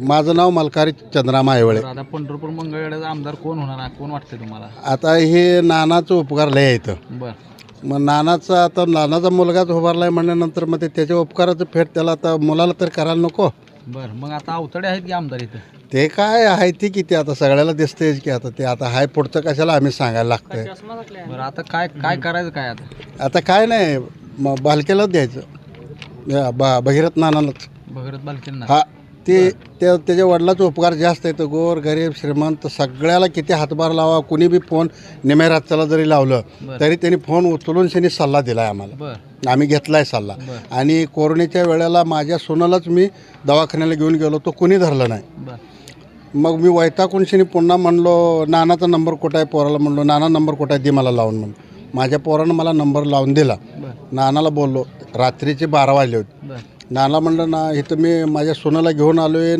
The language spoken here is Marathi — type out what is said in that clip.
माझं नाव मलकारी चंद्रा आता पंढरपूर मंगळवेढ्याचा आमदार कोण होणार कोण वाटतंय तुम्हाला? आता हे नानाचं उपकार लय आहे इथं. बर. मग नानाचा आता नानाचा मुलगाच उभारलाय म्हणल्यानंतर मग ते त्याच्या उपकाराचं फेट त्याला आता मुलाला तर करायला नको. बर मग आता अवतडे आहेत की आमदार इथं? ते काय आहे ती किती आता सगळ्याला दिसतेच की आता ते आता हाय पुढचं कशाला आम्ही सांगायला लागतंय. बरं आता काय काय करायचं काय आता? आता काय नाही मग बालकेलाच द्यायचं. या, बा भगीरथ नानालाच. भगीरथ बालकेंना? हा. ते त्या त्याच्या वडिलाचा उपकार जास्त आहे. तर गोर गरीब श्रीमंत सगळ्याला किती हातभार लावा कुणी बी फोन निम्या रातच्याला जरी लावलं. तरी त्यांनी फोन उचलून त्यांनी सल्ला दिला आहे आम्हाला आम्ही घेतलाय सल्ला. बरं. आणि कोरोनाच्या वेळेला माझ्या सोनालाच मी दवाखान्याला घेऊन गेलो तो कुणी धरलं नाही. मग मी वैतागून शिनी पुन्हा म्हणलो नानाचा नंबर कुठं आहे? पोराला म्हणलो नाना नंबर कुठं आहे? दे मला लावून म्हणून माझ्या पोरानं मला नंबर लावून दिला. नानाला बोललो रात्रीचे बारा वाजले होते. नाना म्हणलं ना इथं मी माझ्या सोनाला घेऊन आलो आहे